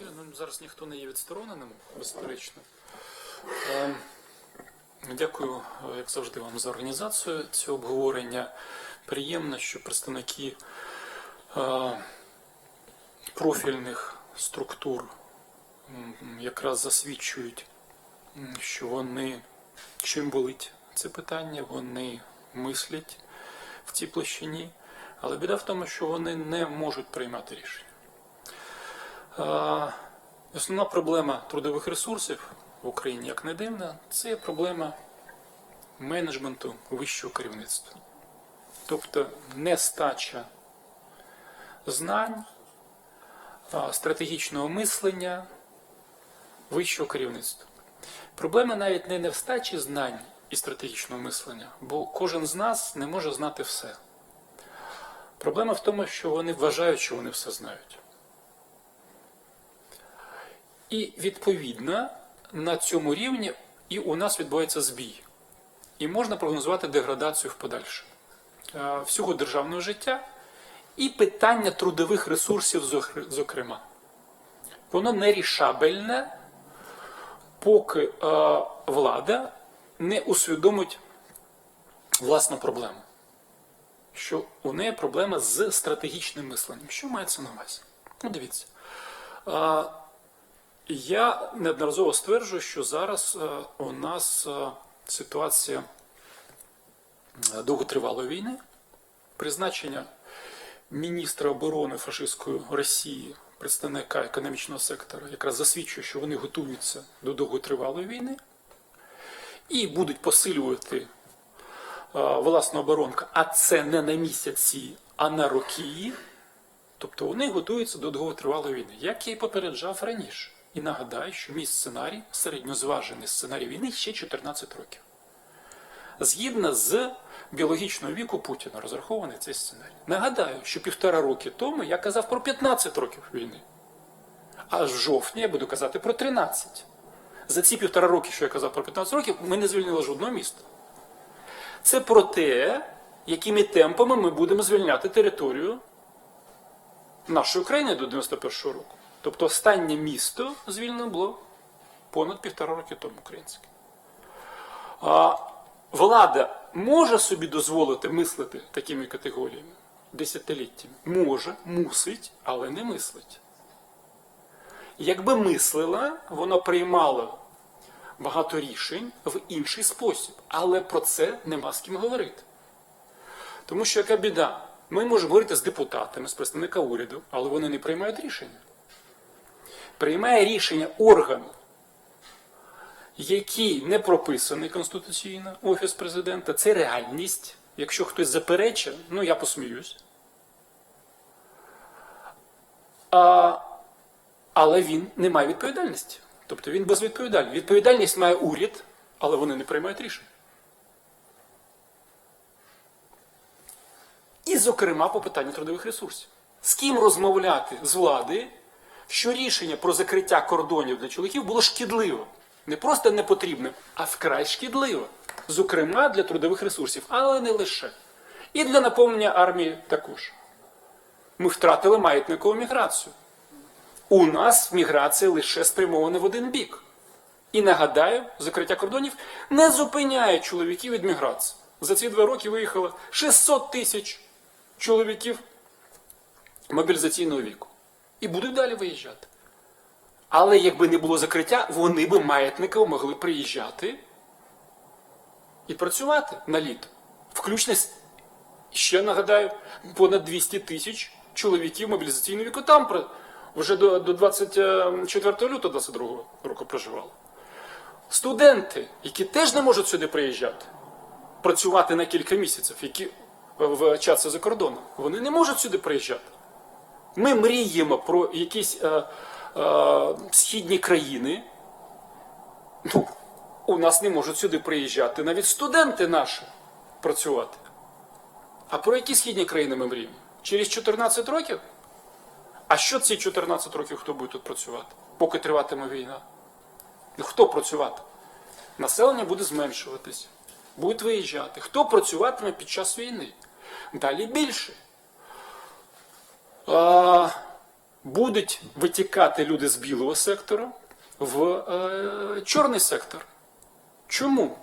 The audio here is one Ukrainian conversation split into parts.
Ну зараз ніхто не є відстороненим, безперечно. Е, Дякую, е, як завжди, вам за організацію цього обговорення. Приємно, що представники е, профільних структур якраз засвідчують, що вони чим болить це питання, вони мислять в цій площині, але біда в тому, що вони не можуть приймати рішення. Основна проблема трудових ресурсів в Україні, як не дивно, це проблема менеджменту вищого керівництва. Тобто нестача знань, стратегічного мислення вищого керівництва. Проблема навіть не в нестачі знань і стратегічного мислення, бо кожен з нас не може знати все. Проблема в тому, що вони вважають, що вони все знають. І відповідно на цьому рівні і у нас відбувається збій. І можна прогнозувати деградацію в подальше е, всього державного життя і питання трудових ресурсів, зокрема. Воно нерішабельне, поки е, влада не усвідомить власну проблему. Що у неї проблема з стратегічним мисленням. Що мається на увазі? Ну, дивіться. Я неодноразово стверджую, що зараз е, у нас е, ситуація е, довготривалої війни, призначення міністра оборони фашистської Росії, представника економічного сектора, якраз засвідчує, що вони готуються до довготривалої війни і будуть посилювати власну оборонку, а це не на місяці, а на роки. Тобто вони готуються до довготривалої війни, як я і попереджав раніше. І нагадаю, що мій сценарій, середньозважений сценарій війни, ще 14 років. Згідно з біологічного віку Путіна розрахований цей сценарій. Нагадаю, що півтора роки тому я казав про 15 років війни. А в жовтні я буду казати про 13. За ці півтора роки, що я казав про 15 років, ми не звільнили жодного міста. Це про те, якими темпами ми будемо звільняти територію нашої України до 91-го року. Тобто останнє місто звільнено було понад півтора роки тому українське. А влада може собі дозволити мислити такими категоріями десятиліттями? Може, мусить, але не мислить. Якби мислила, вона приймала багато рішень в інший спосіб, але про це нема з ким говорити. Тому що яка біда? Ми можемо говорити з депутатами, з представника уряду, але вони не приймають рішення. Приймає рішення орган, який не прописаний конституційно, Офіс президента, це реальність. Якщо хтось заперечить, ну я посміюсь. А, але він не має відповідальності. Тобто він безвідповідальний. Відповідальність має уряд, але вони не приймають рішень. І, зокрема, по питанню трудових ресурсів. З ким розмовляти з влади, що рішення про закриття кордонів для чоловіків було шкідливо. Не просто не потрібним, а вкрай шкідливо. Зокрема, для трудових ресурсів, але не лише. І для наповнення армії також. Ми втратили маятникову міграцію. У нас міграція лише спрямована в один бік. І нагадаю, закриття кордонів не зупиняє чоловіків від міграції. За ці два роки виїхало 600 тисяч чоловіків мобілізаційного віку. І будуть далі виїжджати. Але якби не було закриття, вони би маятниково могли приїжджати і працювати на літо. Включно ще нагадаю, понад 200 тисяч чоловіків мобілізаційного віку там вже до, до 24 лютого 22 року проживали. Студенти, які теж не можуть сюди приїжджати, працювати на кілька місяців, які в часи за кордоном, вони не можуть сюди приїжджати. Ми мріємо про якісь е, е, східні країни. Ну, у нас не можуть сюди приїжджати навіть студенти наші працювати. А про які східні країни ми мріємо? Через 14 років? А що ці 14 років хто буде тут працювати, поки триватиме війна? Ну, Хто працювати? Населення буде зменшуватись, будуть виїжджати. Хто працюватиме під час війни? Далі більше. Будуть витікати люди з білого сектору в е, чорний сектор. Чому?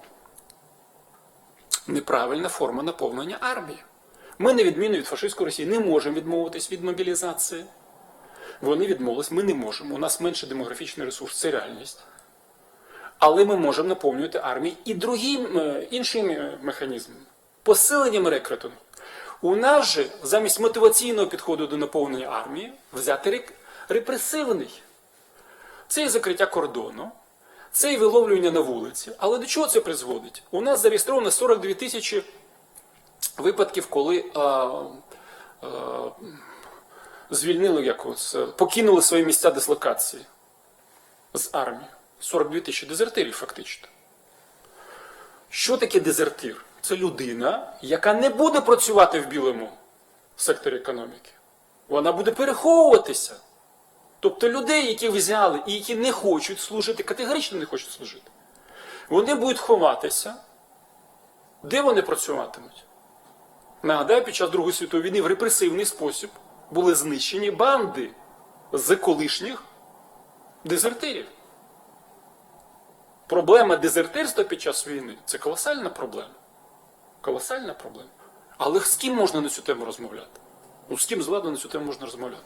Неправильна форма наповнення армії. Ми, на відміну від фашистської Росії, не можемо відмовитись від мобілізації. Вони відмовились, ми не можемо. У нас менше демографічний ресурс, це реальність. Але ми можемо наповнювати армію і другим е, іншими механізмами. Посиленням рекрутингу. У нас же замість мотиваційного підходу до наповнення армії взяти рек- репресивний. Це і закриття кордону, це і виловлювання на вулиці. Але до чого це призводить? У нас зареєстровано 42 тисячі випадків, коли а, а, звільнили якось, е, покинули свої місця дислокації з армії. 42 тисячі дезертирів, фактично. Що таке дезертир? Це людина, яка не буде працювати в білому секторі економіки. Вона буде переховуватися. Тобто людей, які взяли і які не хочуть служити, категорично не хочуть служити, вони будуть ховатися. Де вони працюватимуть? Нагадаю, під час Другої світової війни в репресивний спосіб були знищені банди з колишніх дезертирів. Проблема дезертирства під час війни це колосальна проблема. Колосальна проблема. Але з ким можна на цю тему розмовляти? Ну, з ким з владою на цю тему можна розмовляти?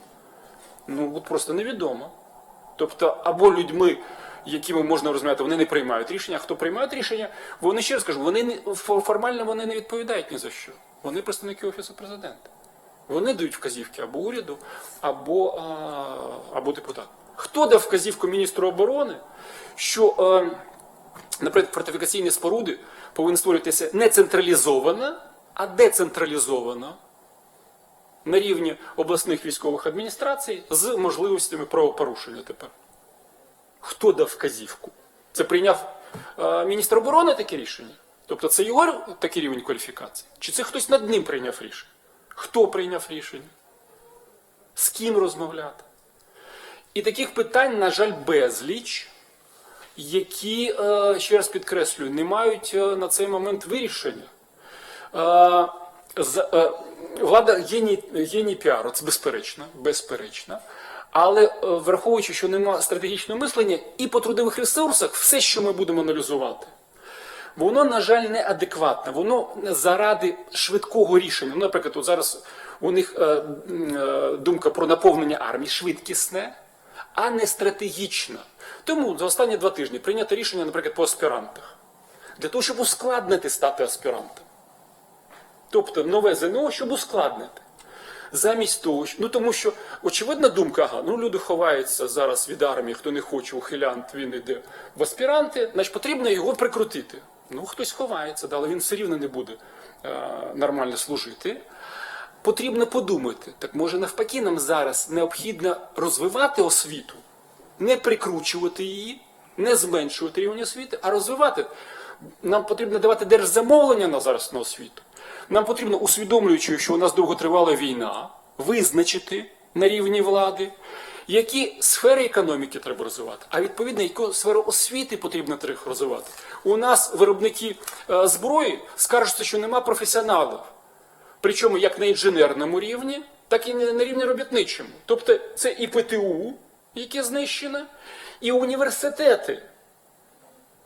Ну, от просто невідомо. Тобто, або людьми, якими можна розмовляти, вони не приймають рішення, а хто приймають рішення, вони ще раз кажу, вони не, формально вони не відповідають ні за що. Вони представники Офісу президента. Вони дають вказівки або уряду, або, а, або депутату. Хто дав вказівку міністру оборони, що, е, наприклад, фортифікаційні споруди повинні створюватися не централізовано, а децентралізовано на рівні обласних військових адміністрацій з можливостями правопорушення тепер. Хто дав вказівку? Це прийняв е, міністр оборони таке рішення? Тобто це його такий рівень кваліфікації? Чи це хтось над ним прийняв рішення? Хто прийняв рішення? З ким розмовляти? І таких питань, на жаль, безліч, які, е, ще раз підкреслюю, не мають е, на цей момент вирішення. Е, Влада геній, геній піару, це безперечно, безперечно. Але враховуючи, що немає стратегічного мислення, і по трудових ресурсах все, що ми будемо аналізувати, воно, на жаль, неадекватне. Воно заради швидкого рішення. Ну, наприклад, от зараз у них думка про наповнення армії швидкісне, а не стратегічне. Тому за останні два тижні прийнято рішення, наприклад, по аспірантах. Для того, щоб ускладнити стати аспірантом. Тобто нове ЗНО, щоб ускладнити. Замість того, ну тому що очевидна думка, ага, ну люди ховаються зараз від армії, хто не хоче, ухилянт, він йде в аспіранти, значить потрібно його прикрутити. Ну, хтось ховається, але він все рівно не буде е, нормально служити. Потрібно подумати, так може навпаки, нам зараз необхідно розвивати освіту, не прикручувати її, не зменшувати рівень освіти, а розвивати. Нам потрібно давати держзамовлення на зараз на освіту. Нам потрібно, усвідомлюючи, що у нас довготривала війна, визначити на рівні влади, які сфери економіки треба розвивати, а відповідно, яку сферу освіти потрібно розвивати. У нас виробники е, зброї скаржаться, що нема професіоналів. Причому як на інженерному рівні, так і на рівні робітничому. Тобто це і ПТУ, яке знищено, і університети.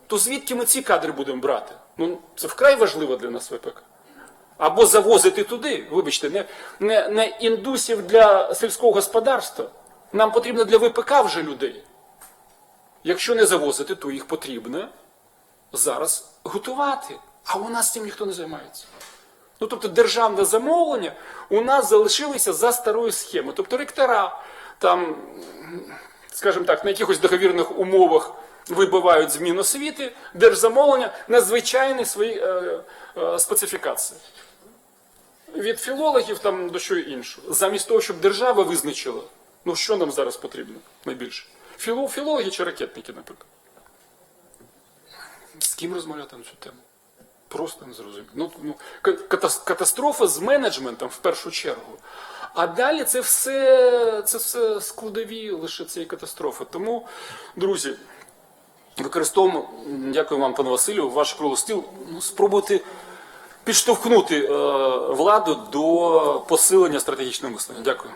То звідки ми ці кадри будемо брати? Ну, це вкрай важливо для нас ВПК. Або завозити туди, вибачте, не, не, не індусів для сільського господарства. Нам потрібно для ВПК вже людей. Якщо не завозити, то їх потрібно зараз готувати. А у нас цим ніхто не займається. Ну, тобто державне замовлення у нас залишилися за старою схемою. Тобто ректора там, скажімо так, на якихось договірних умовах вибивають з Міносвіти, держзамовлення на звичайні свої е, е, специфікації. Від філологів там до чого іншого. Замість того, щоб держава визначила, ну що нам зараз потрібно найбільше? Філо, філологи чи ракетники, наприклад. З ким розмовляти на цю тему? Просто не зрозуміло. Ну, ну, катастрофа з менеджментом в першу чергу. А далі це все, це все складові лише цієї катастрофи. Тому, друзі, використовуємо, дякую вам, пане Василю, ваш круглий стіл. Ну, спробуйте підштовхнути е, владу до посилення стратегічного мислення. Дякую.